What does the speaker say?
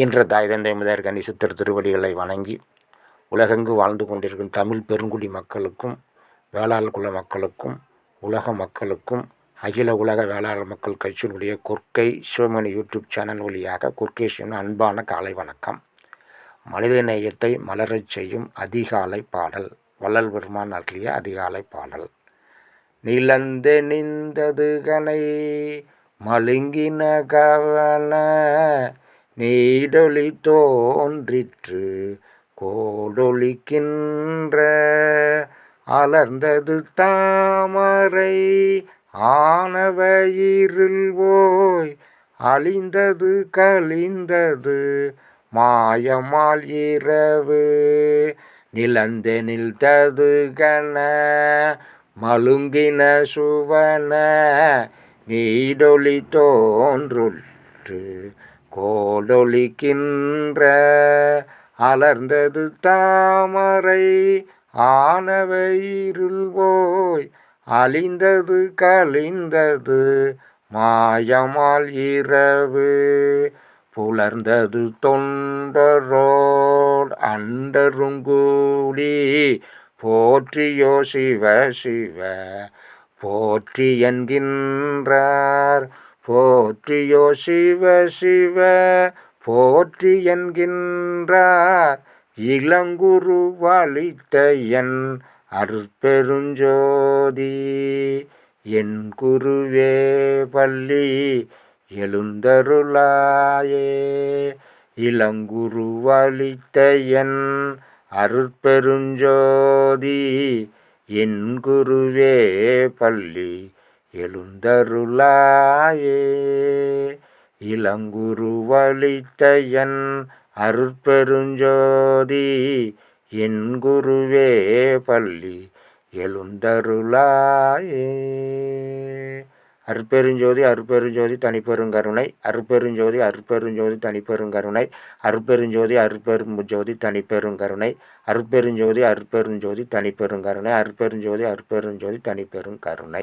இன்ற தாய் தந்தை முதல் கனி சித்தர் திருவடிகளை வணங்கி உலகெங்கு வாழ்ந்து கொண்டிருக்கும் தமிழ் பெருங்குடி மக்களுக்கும் வேளாண் குல மக்களுக்கும் உலக மக்களுக்கும் அகில உலக வேளாண் மக்கள் கட்சியினுடைய கொற்கை சிவமணி யூடியூப் சேனல் வழியாக கொற்கை சிவன் அன்பான காலை வணக்கம். மனித நேயத்தை மலரச் செய்யும் அதிகாலை பாடல் வள்ளல் பெருமான் அருளிய அதிகாலை பாடல். நிலந்து நிந்தது கனை மழுங்கின கவன நீடொளி தோன்றிற்று கோடொளிக்கின்ற அலர்ந்தது தாமரை ஆனவயிரில் போய் அழிந்தது கழிந்தது மாயமால் இரவு. நிலந்தெனில் ததுகன மழுங்கின சுவன நீடொளி தோன்றுற்று. கோலொலிக்கின்ற அலர்ந்தது தாமரை ஆனவயிருள் போய் அழிந்தது கழிந்தது மாயமால் இரவு புலர்ந்தது தொண்டரோட் அண்டருங்கூடி போற்றியோ சிவ சிவ போற்றி என்கின்றார் போற்றியோ சிவ சிவ போற்றி என்கின்றார் இளங்குரு வாழித்த என் அருட்பெருஞ்சோதி. என் குருவே பள்ளி எழுந்தருளாயே. இளங்குரு வாழித்த என் அருட்பெருஞ்சோதி. என் குருவே பள்ளி எழுந்தருளாயே. இளங்குரு என் அருட்பெருஞ்சோதி என் குருவே பள்ளி எழுந்தருளாயே. அருட்பெருஞ்சோதி அருட்பெருஞ்சோதி தனிப்பெருங்கருணை அருப்பெருஞ்சோதி அருப்பெருஞ்சோதி தனிப்பெருங்கருணை அருட்பெருஞ்சோதி அருப்பெருஞ்சோதி தனிப்பெருங்கருணை அருட்பெருஞ்சோதி அருட்பெருஞ்சோதி தனிப்பெருங்கருணை அருட்பெருஞ்சோதி அருட்பெருஞ்சோதி தனிப்பெருங்கருணை.